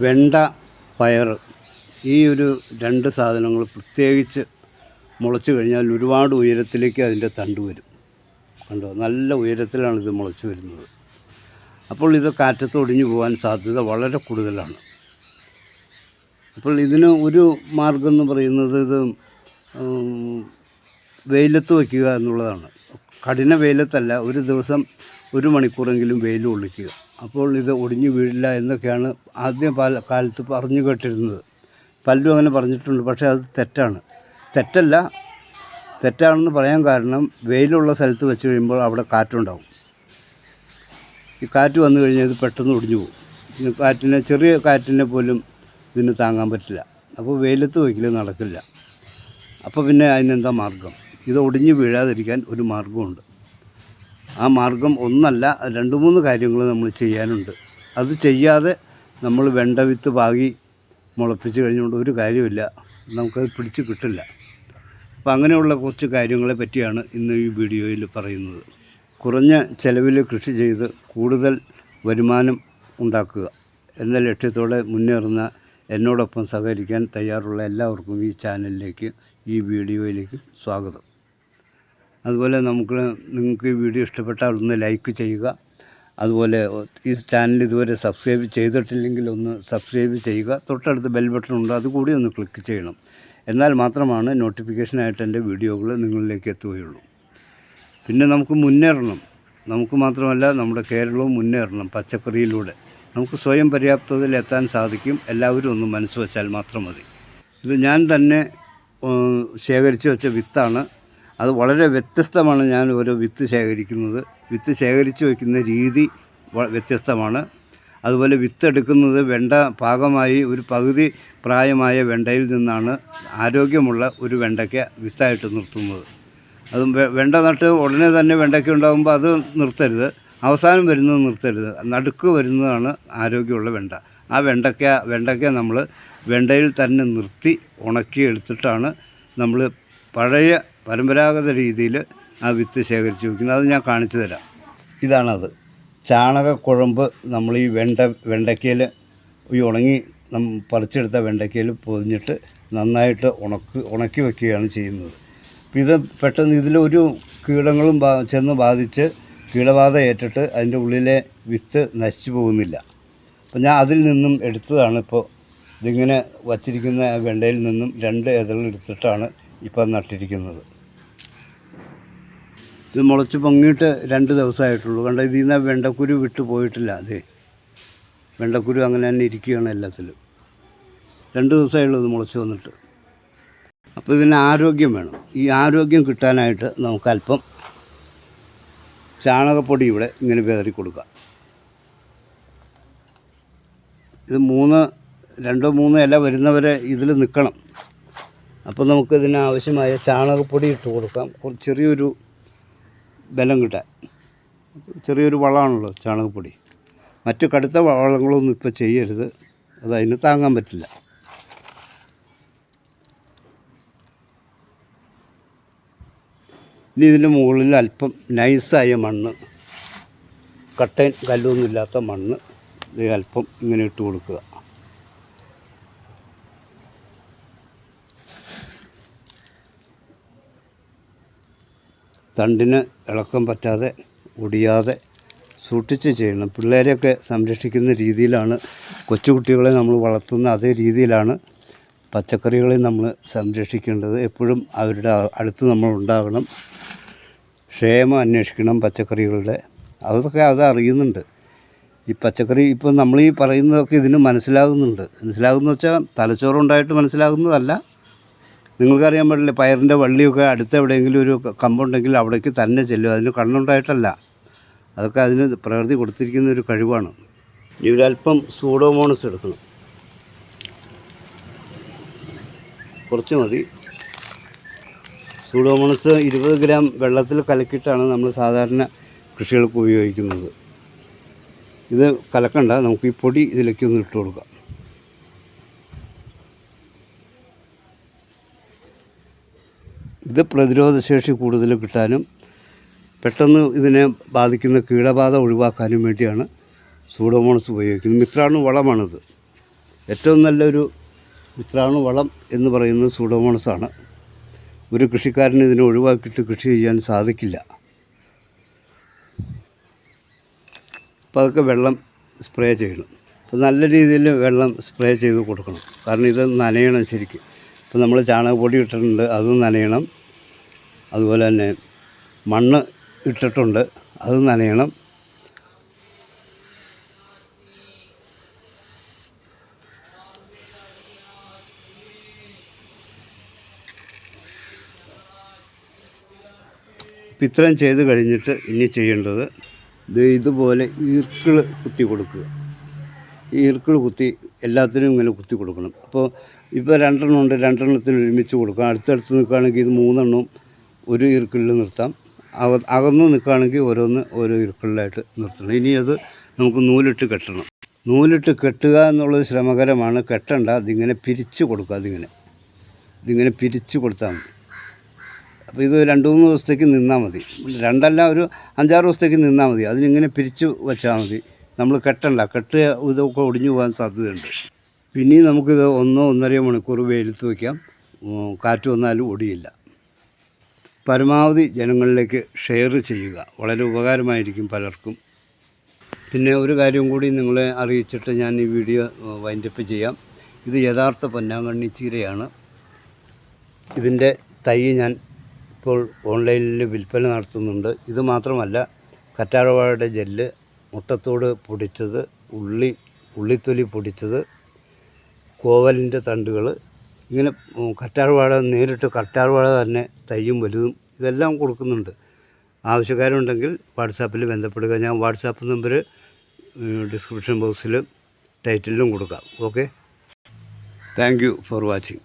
വെണ്ട പയർ ഈ ഒരു രണ്ട് സാധനങ്ങൾ പ്രത്യേകിച്ച് മുളച്ച് കഴിഞ്ഞാൽ ഒരുപാട് ഉയരത്തിലേക്ക് അതിന്റെ തണ്ട് വരും. കണ്ടോ? നല്ല ഉയരത്തിലാണ് ഇത് മുളച്ച് വരുന്നത്. അപ്പോൾ ഇത് കാറ്റത്ത് ഒടിഞ്ഞു പോകാൻ സാധ്യത വളരെ കൂടുതലാണ്. അപ്പോൾ ഇതിന് ഒരു മാർഗം എന്ന് പറയുന്നത് ഇത് വെയിലത്ത് വയ്ക്കുക എന്നുള്ളതാണ്. കഠിന വെയിലത്തല്ല ഒരു ദിവസം ഒരു മണിക്കൂറെങ്കിലും വെയിൽ കൊള്ളിക്കുക. അപ്പോൾ ഇത് ഒടിഞ്ഞു വീഴില്ല എന്നൊക്കെയാണ് ആദ്യ പാല കാലത്ത് പറഞ്ഞു കേട്ടിരുന്നത്. പലരും അങ്ങനെ പറഞ്ഞിട്ടുണ്ട് പക്ഷേ അത് തെറ്റാണ്. തെറ്റല്ല തെറ്റാണെന്ന് പറയാൻ കാരണം വെയിലുള്ള സ്ഥലത്ത് വെച്ച് കഴിയുമ്പോൾ അവിടെ കാറ്റുണ്ടാവും. ഈ കാറ്റ് വന്നു കഴിഞ്ഞാൽ ഇത് പെട്ടെന്ന് ഒടിഞ്ഞു പോകും. കാറ്റിനെ ചെറിയ കാറ്റിനെ പോലും ഇതിന് താങ്ങാൻ പറ്റില്ല. അപ്പോൾ വെയിലത്ത് വയ്ക്കൽ നടക്കില്ല. അപ്പോൾ പിന്നെ അതിനെന്താ മാർഗം? ഇത് ഒടിഞ്ഞു വീഴാതിരിക്കാൻ ഒരു മാർഗമുണ്ട് ആ മാർഗം ഒന്നല്ല രണ്ട് മൂന്ന് കാര്യങ്ങൾ നമ്മൾ ചെയ്യാനുണ്ട്. അത് ചെയ്യാതെ നമ്മൾ വെണ്ട വിത്ത് പാകി മുളപ്പിച്ച് കഴിഞ്ഞുകൊണ്ട് ഒരു കാര്യമില്ല നമുക്കത് പിടിച്ച് കിട്ടില്ല. അപ്പോൾ അങ്ങനെയുള്ള കുറച്ച് കാര്യങ്ങളെ പറ്റിയാണ് ഇന്ന് ഈ വീഡിയോയിൽ പറയുന്നത്. കുറഞ്ഞ ചിലവിൽ കൃഷി ചെയ്ത് കൂടുതൽ വരുമാനം ഉണ്ടാക്കുക എന്ന ലക്ഷ്യത്തോടെ മുന്നേറുന്ന എന്നോടൊപ്പം സഹകരിക്കാൻ തയ്യാറുള്ള എല്ലാവർക്കും ഈ ചാനലിലേക്ക് ഈ വീഡിയോയിലേക്ക് സ്വാഗതം. അതുപോലെ നമുക്ക് നിങ്ങൾക്ക് ഈ വീഡിയോ ഇഷ്ടപ്പെട്ടാൽ ഒന്ന് ലൈക്ക് ചെയ്യുക. അതുപോലെ ഈ ചാനൽ ഇതുവരെ സബ്സ്ക്രൈബ് ചെയ്തിട്ടില്ലെങ്കിൽ ഒന്ന് സബ്സ്ക്രൈബ് ചെയ്യുക. തൊട്ടടുത്ത് ബെൽ ബട്ടൺ ഉണ്ട് അതുകൂടി ഒന്ന് ക്ലിക്ക് ചെയ്യണം. എന്നാൽ മാത്രമാണ് നോട്ടിഫിക്കേഷനായിട്ട് എന്റെ വീഡിയോകൾ നിങ്ങളിലേക്ക് എത്തുകയുള്ളൂ. പിന്നെ നമുക്ക് മുന്നേറണം. നമുക്ക് മാത്രമല്ല നമ്മുടെ കേരളവും മുന്നേറണം പച്ചക്കറിയിലൂടെ. നമുക്ക് സ്വയം പര്യാപ്തതയിൽ എത്താൻ സാധിക്കും. എല്ലാവരും ഒന്ന് മനസ്സ് വച്ചാൽ മാത്രം മതി. ഇത് ഞാൻ തന്നെ ശേഖരിച്ച് വെച്ച വിത്താണ്. അത് വളരെ വ്യത്യസ്തമാണ് ഞാൻ ഓരോ വിത്ത് ശേഖരിക്കുന്നത്. വിത്ത് ശേഖരിച്ച് വയ്ക്കുന്ന രീതി വ്യത്യസ്തമാണ്. അതുപോലെ വിത്തെടുക്കുന്നത് വെണ്ട പാകമായി ഒരു പകുതി പ്രായമായ വെണ്ടയിൽ നിന്നാണ് ആരോഗ്യമുള്ള ഒരു വെണ്ടയ്ക്ക വിത്തായിട്ട് നിർത്തുന്നത്. അതും വെണ്ട നട്ട് ഉടനെ തന്നെ വെണ്ടയ്ക്ക ഉണ്ടാകുമ്പോൾ അത് നിർത്തരുത്. അവസാനം വരുന്നത് നിർത്തരുത്. നടുക്ക് വരുന്നതാണ് ആരോഗ്യമുള്ള വെണ്ട. ആ വെണ്ടയ്ക്ക വെണ്ടയ്ക്ക നമ്മൾ വെണ്ടയിൽ തന്നെ നിർത്തി ഉണക്കി എടുത്തിട്ടാണ് നമ്മൾ പഴയ പരമ്പരാഗത രീതിയിൽ ആ വിത്ത് ശേഖരിച്ച് വയ്ക്കുന്നത് അത് ഞാൻ കാണിച്ചു തരാം. ഇതാണത്. ചാണകക്കുഴമ്പ് നമ്മൾ ഈ വെണ്ട വെണ്ടയ്ക്കയിൽ ഈ ഉണങ്ങി പറിച്ചെടുത്ത വെണ്ടയ്ക്കയിൽ പൊതിഞ്ഞിട്ട് നന്നായിട്ട് ഉണക്ക് ഉണക്കി വയ്ക്കുകയാണ് ചെയ്യുന്നത്. ഇത് പെട്ടെന്ന് ഇതിലൊരു കീടങ്ങളും ചെന്ന് ബാധിച്ച് കീടബാധ ഏറ്റിട്ട് അതിന്റെ ഉള്ളിലെ വിത്ത് നശിച്ചു പോകുന്നില്ല. അപ്പം ഞാൻ അതിൽ നിന്നും എടുത്തതാണ് ഇപ്പോൾ. ഇതിങ്ങനെ വച്ചിരിക്കുന്ന വെണ്ടയിൽ നിന്നും രണ്ട് ഏതെങ്കിലും എടുത്തിട്ടാണ് ഇപ്പം നട്ടിരിക്കുന്നത്. ഇത് മുളച്ച് പൊങ്ങിയിട്ട് രണ്ട് ദിവസമായിട്ടുള്ളൂ. കണ്ട ഇതിൽ നിന്ന് വെണ്ടക്കുരു വിട്ടു പോയിട്ടില്ല അതെ. വെണ്ടക്കുരു അങ്ങനെ തന്നെ ഇരിക്കുകയാണ് എല്ലാത്തിലും. രണ്ട് ദിവസമായുള്ളൂ ഇത് മുളച്ച് വന്നിട്ട്. അപ്പോൾ ഇതിന് ആരോഗ്യം വേണം. ഈ ആരോഗ്യം കിട്ടാനായിട്ട് നമുക്ക് അല്പം ചാണകപ്പൊടി ഇവിടെ ഇങ്ങനെ വിതറി കൊടുക്കുക ഇത് മൂന്ന് രണ്ടോ മൂന്നോ ഇല വരുന്നവരെ ഇതിൽ നിൽക്കണം. അപ്പോൾ നമുക്ക് ഇതിന് ആവശ്യമായ ചാണകപ്പൊടി ഇട്ട് കൊടുക്കാം. ചെറിയൊരു ബലം കിട്ടാൻ. ചെറിയൊരു വളമാണല്ലോ ചാണകപ്പൊടി. മറ്റു കടുത്ത വളങ്ങളൊന്നും ഇപ്പോൾ ചെയ്യരുത്. അത് അതിന് താങ്ങാൻ പറ്റില്ല. ഇനി ഇതിന്റെ മുകളിൽ അല്പം നൈസായ മണ്ണ് കട്ടൻ കല്ലൊന്നുമില്ലാത്ത മണ്ണ് ഇത് അല്പം ഇങ്ങനെ ഇട്ട് കൊടുക്കുക. തണ്ടിന് ഇളക്കം പറ്റാതെ ഒടിയാതെ സൂക്ഷിച്ച് ചെയ്യണം. പിള്ളേരെയൊക്കെ സംരക്ഷിക്കുന്ന രീതിയിലാണ് കൊച്ചുകുട്ടികളെ നമ്മൾ വളർത്തുന്ന അതേ രീതിയിലാണ് പച്ചക്കറികളെ നമ്മൾ സംരക്ഷിക്കേണ്ടത്. എപ്പോഴും അവരുടെ അടുത്ത് നമ്മൾ ഉണ്ടാകണം. ക്ഷേമം അന്വേഷിക്കണം പച്ചക്കറികളുടെ. അതൊക്കെ അത് അറിയുന്നുണ്ട്. ഈ പച്ചക്കറി ഇപ്പം നമ്മൾ ഈ പറയുന്നതൊക്കെ ഇതിന് മനസ്സിലാകുന്നുണ്ട്. മനസ്സിലാകുന്നു വെച്ചാൽ തലച്ചോറുണ്ടായിട്ട് മനസ്സിലാകുന്നതല്ല. നിങ്ങൾക്കറിയാൻ പാടില്ല പയറിന്റെ വള്ളിയൊക്കെ അടുത്ത് എവിടെയെങ്കിലും ഒരു കമ്പുണ്ടെങ്കിൽ അവിടേക്ക് തന്നെ ചെല്ലും അതിന് കണ്ണുണ്ടായിട്ടല്ല. അതൊക്കെ അതിന് പ്രകൃതി കൊടുത്തിരിക്കുന്ന ഒരു കഴിവാണ്. ഇവരല്പം സൂഡോമോണസ് എടുക്കണം. കുറച്ച് മതി. സൂഡോമോണസ് ഇരുപത് ഗ്രാം വെള്ളത്തിൽ കലക്കിയിട്ടാണ് നമ്മൾ സാധാരണ കൃഷികൾക്ക് ഉപയോഗിക്കുന്നത്. ഇത് കലക്കണ്ട. നമുക്ക് ഈ പൊടി ഇതിലേക്ക് ഒന്ന് ഇട്ട് കൊടുക്കാം. ഇത് പ്രതിരോധശേഷി കൂടുതൽ കിട്ടാനും പെട്ടെന്ന് ഇതിനെ ബാധിക്കുന്ന കീടബാധ ഒഴിവാക്കാനും വേണ്ടിയാണ് സൂഡോമോണസ് ഉപയോഗിക്കുന്നത്. മിത്രാണു വളമാണിത്. ഏറ്റവും നല്ലൊരു മിത്രാണു വളം എന്ന് പറയുന്നത് സൂഡോമോണസാണ്. ഒരു കൃഷിക്കാരന് ഇതിനെ ഒഴിവാക്കിയിട്ട് കൃഷി ചെയ്യാൻ സാധിക്കില്ല. അപ്പോൾ അതൊക്കെ വെള്ളം സ്പ്രേ ചെയ്യണം. അപ്പോൾ നല്ല രീതിയിൽ വെള്ളം സ്പ്രേ ചെയ്ത് കൊടുക്കണം. കാരണം ഇത് നനയണം ശരിക്കും. ഇപ്പോൾ നമ്മൾ ചാണകപ്പൊടി ഇട്ടിട്ടുണ്ട് അതും നനയണം. അതുപോലെ തന്നെ മണ്ണ് ഇട്ടിട്ടുണ്ട് അതും നനയണം. ഇത്രയും ചെയ്ത് കഴിഞ്ഞിട്ട് ഇനി ചെയ്യേണ്ടത് ഇത് ഇതുപോലെ ഈർക്കിൾ കുത്തി കൊടുക്കുക. ഈ ഈർക്കിൾ കുത്തി എല്ലാത്തിനും ഇങ്ങനെ കുത്തി കൊടുക്കണം. അപ്പോൾ ഇപ്പോൾ രണ്ടെണ്ണം ഉണ്ട് രണ്ടെണ്ണത്തിന് ഒരുമിച്ച് കൊടുക്കാം. അടുത്തടുത്ത് നിൽക്കുകയാണെങ്കിൽ ഇത് മൂന്നെണ്ണവും ഒരു ഈർക്കിളിൽ നിർത്താം. അക അകന്ന് നിൽക്കുകയാണെങ്കിൽ ഓരോന്ന് ഓരോ ഈർക്കിളിലായിട്ട് നിർത്തണം. ഇനി അത് നമുക്ക് നൂലിട്ട് കെട്ടണം. നൂലിട്ട് കെട്ടുക എന്നുള്ളത് ശ്രമകരമാണ്. കെട്ടണ്ട അതിങ്ങനെ പിരിച്ചു കൊടുക്കുക അതിങ്ങനെ. ഇതിങ്ങനെ പിരിച്ചു കൊടുത്താൽ മതി. അപ്പോൾ ഇത് രണ്ട് മൂന്ന് ദിവസത്തേക്ക് നിന്നാൽ മതി. രണ്ടല്ല ഒരു അഞ്ചാറ് ദിവസത്തേക്ക് നിന്നാൽ മതി. അതിനിങ്ങനെ പിരിച്ചു വെച്ചാൽ മതി. നമ്മൾ കെട്ടണ്ട കെട്ട് ഇതൊക്കെ ഒടിഞ്ഞു പോകാൻ സാധ്യതയുണ്ട്. പിന്നെയും നമുക്കിത് ഒന്നോ ഒന്നര മണിക്കൂർ വെയിലത്ത് വയ്ക്കാം. കാറ്റ് വന്നാലും ഒടിയില്ല. പരമാവധി ജനങ്ങളിലേക്ക് ഷെയർ ചെയ്യുക. വളരെ ഉപകാരമായിരിക്കും പലർക്കും. പിന്നെ ഒരു കാര്യം കൂടി നിങ്ങളെ അറിയിച്ചിട്ട് ഞാൻ ഈ വീഡിയോ വൈൻഡപ്പ് ചെയ്യാം. ഇത് യഥാർത്ഥ പൊന്നാങ്കണ്ണി ചീരയാണ്. ഇതിന്റെ തൈ ഞാൻ ഇപ്പോൾ ഓൺലൈനിൽ വിൽപ്പന നടത്തുന്നുണ്ട്. ഇത് മാത്രമല്ല കറ്റാർവാഴയുടെ ജെല്ല് മുട്ടത്തോട് പൊടിച്ചത് ഉള്ളി ഉള്ളിത്തൊലി പൊടിച്ചത് കോവലിന്റെ തണ്ടുകൾ ഇങ്ങനെ കറ്റാർവാഴ നേരിട്ട് കറ്റാർവാഴ തന്നെ തയ്യും വലുതും ഇതെല്ലാം കൊടുക്കുന്നുണ്ട്. ആവശ്യക്കാരുണ്ടെങ്കിൽ വാട്സാപ്പിൽ ബന്ധപ്പെടുക. ഞാൻ വാട്സാപ്പ് നമ്പർ ഡിസ്ക്രിപ്ഷൻ ബോക്സിൽ ടൈറ്റിലും കൊടുക്കാം. Okay? Thank you for watching.